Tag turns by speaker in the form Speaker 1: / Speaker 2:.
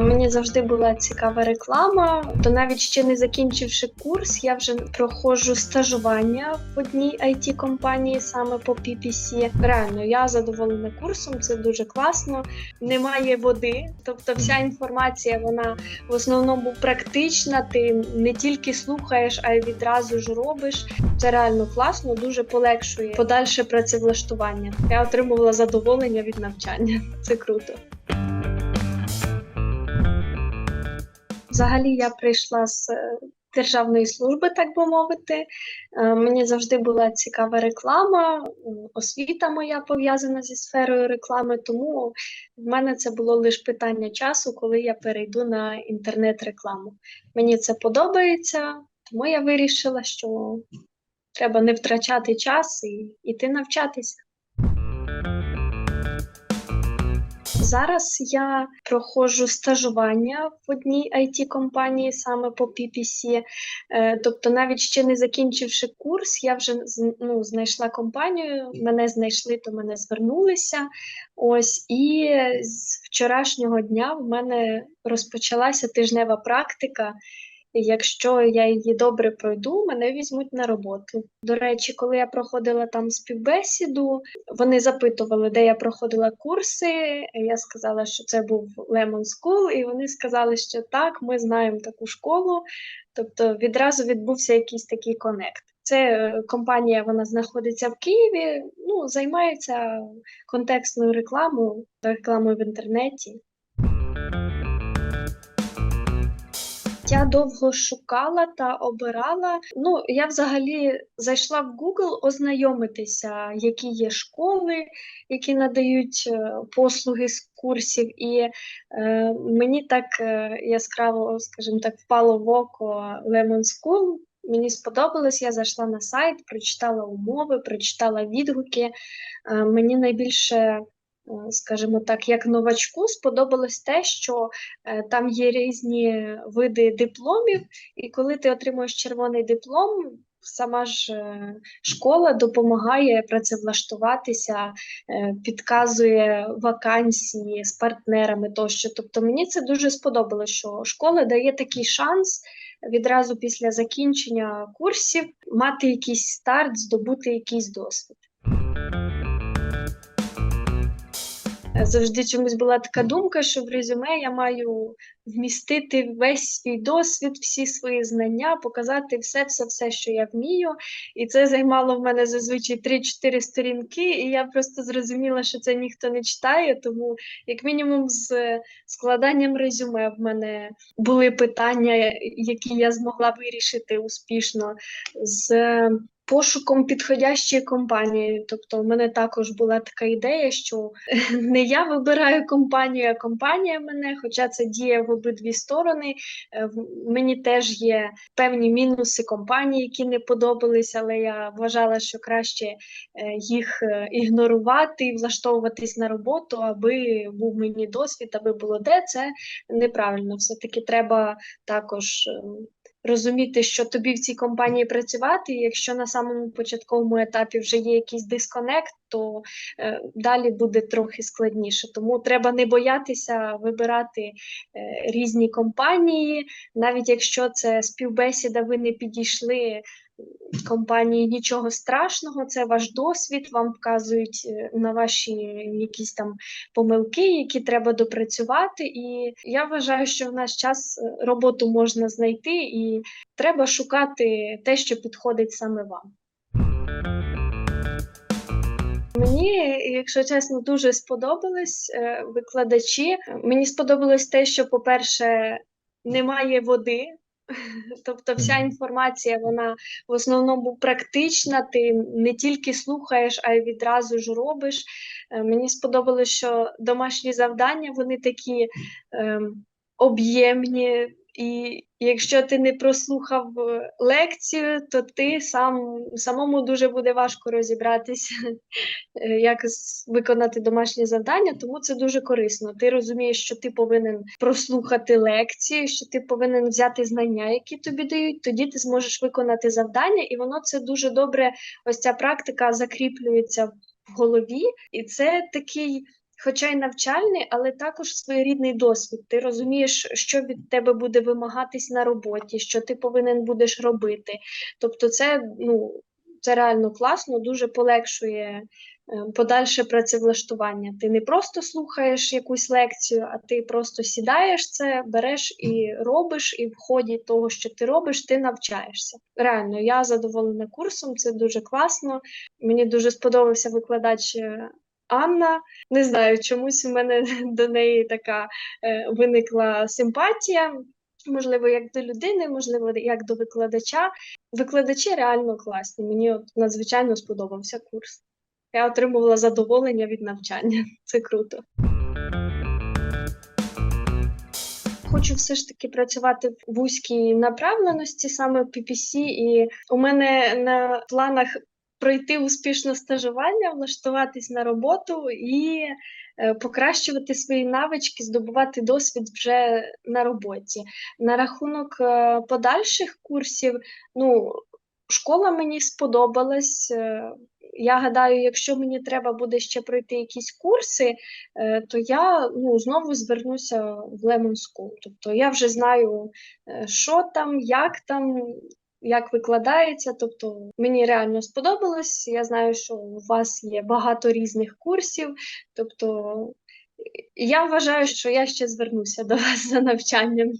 Speaker 1: Мені завжди була цікава реклама. То навіть ще не закінчивши курс, я вже проходжу стажування в одній it компанії саме по PPC. Реально, я задоволена курсом, це дуже класно. Немає води, тобто вся інформація вона в основному практична. Ти не тільки слухаєш, а й відразу ж робиш. Це реально класно, дуже полегшує подальше працевлаштування. Я отримувала задоволення від навчання. Це круто. Взагалі я прийшла з е, державної служби, так би мовити. Е, Мені завжди була цікава реклама, освіта моя пов'язана зі сферою реклами, тому в мене це було лише питання часу, коли я перейду на інтернет-рекламу. Мені це подобається, тому я вирішила, що треба не втрачати час і йти навчатися. Зараз я проходжу стажування в одній it компанії саме по PPC. Е, Тобто, навіть ще не закінчивши курс, я вже ну, знайшла компанію, мене знайшли, то мене звернулися. Ось і з вчорашнього дня в мене розпочалася тижнева практика. Якщо я її добре пройду, мене візьмуть на роботу. До речі, коли я проходила там співбесіду, вони запитували, де я проходила курси. Я сказала, що це був Lemon School, і вони сказали, що так, ми знаємо таку школу. Тобто відразу відбувся якийсь такий конект. Це е, компанія, вона знаходиться в Києві, ну, займається контекстною рекламою, рекламою в інтернеті. Я довго шукала та обирала. Ну, я взагалі зайшла в Google ознайомитися, які є школи, які надають е, послуги з курсів, і е, мені так е, яскраво, скажімо так, впало в око Lemon School. Мені сподобалось, я зайшла на сайт, прочитала умови, прочитала відгуки. Е, мені найбільше, скажімо так, як новачку, сподобалось те, що е, там є різні види дипломів, і коли ти отримуєш червоний диплом, сама ж е, школа допомагає працевлаштуватися, е, підказує вакансії з партнерами тощо. Тобто мені це дуже сподобалося, що школа дає такий шанс відразу після закінчення курсів мати якийсь старт, здобути якийсь досвід. Завжди чомусь була така думка, що в резюме я маю вмістити весь свій досвід, всі свої знання, показати все, все, все, що я вмію. І це займало в мене зазвичай 3-4 сторінки, і я просто зрозуміла, що це ніхто не читає. Тому, як мінімум, з складанням резюме в мене були питання, які я змогла вирішити успішно. з Пошуком підходящої компанії, тобто в мене також була така ідея, що не я вибираю компанію, а компанія мене, хоча це діє в обидві сторони. Е, в- Мені теж є певні мінуси компанії, які не подобались, але я вважала, що краще е, їх е, ігнорувати і влаштовуватись на роботу, аби був мені досвід, аби було де. Це неправильно. Все-таки треба також. Розуміти, що тобі в цій компанії працювати, і якщо на самому початковому етапі вже є якийсь дисконект, то е, далі буде трохи складніше. Тому треба не боятися вибирати е, різні компанії, навіть якщо це співбесіда, ви не підійшли компанії нічого страшного, це ваш досвід, вам вказують е, на ваші якісь там помилки, які треба допрацювати. І я вважаю, що в наш час е, роботу можна знайти, і треба шукати те, що підходить саме вам. Мені, якщо чесно, дуже сподобались е, викладачі. Мені сподобалось те, що, по-перше, немає води. Тобто вся інформація вона в основному практична, ти не тільки слухаєш, а й відразу ж робиш. Е, Мені сподобалось, що домашні завдання вони такі ем, об'ємні, і якщо ти не прослухав е, лекцію, то ти сам самому дуже буде важко розібратися, е, як виконати домашнє завдання, тому це дуже корисно. Ти розумієш, що ти повинен прослухати лекцію, що ти повинен взяти знання, які тобі дають, тоді ти зможеш виконати завдання, і воно це дуже добре. Ось ця практика закріплюється в голові, і це такий хоча й навчальний, але також своєрідний досвід. Ти розумієш, що від тебе буде вимагатись на роботі, що ти повинен будеш робити. Тобто, це ну це реально класно, дуже полегшує е, подальше працевлаштування. Ти не просто слухаєш якусь лекцію, а ти просто сідаєш це, береш і робиш, і в ході того, що ти робиш, ти навчаєшся. Реально, я задоволена курсом, це дуже класно. Мені дуже сподобався викладач е, Анна. Не знаю, чомусь у мене до неї така е, виникла симпатія. Можливо, як до людини, можливо, як до викладача. Викладачі реально класні. Мені от надзвичайно сподобався курс. Я отримувала задоволення від навчання. Це круто. Хочу все ж таки працювати в вузькій направленості, саме в PPC, і у мене на планах пройти успішно стажування, влаштуватись на роботу і е, покращувати свої навички, здобувати досвід вже на роботі. На рахунок е, подальших курсів, ну, школа мені сподобалась. е, Я гадаю, якщо мені треба буде ще пройти якісь курси, то я ну, знову звернуся в Lemon School. Тобто я вже знаю, що там, як там, як викладається. Тобто мені реально сподобалось. Я знаю, що у вас є багато різних курсів. Тобто я вважаю, що я ще звернуся до вас за навчанням.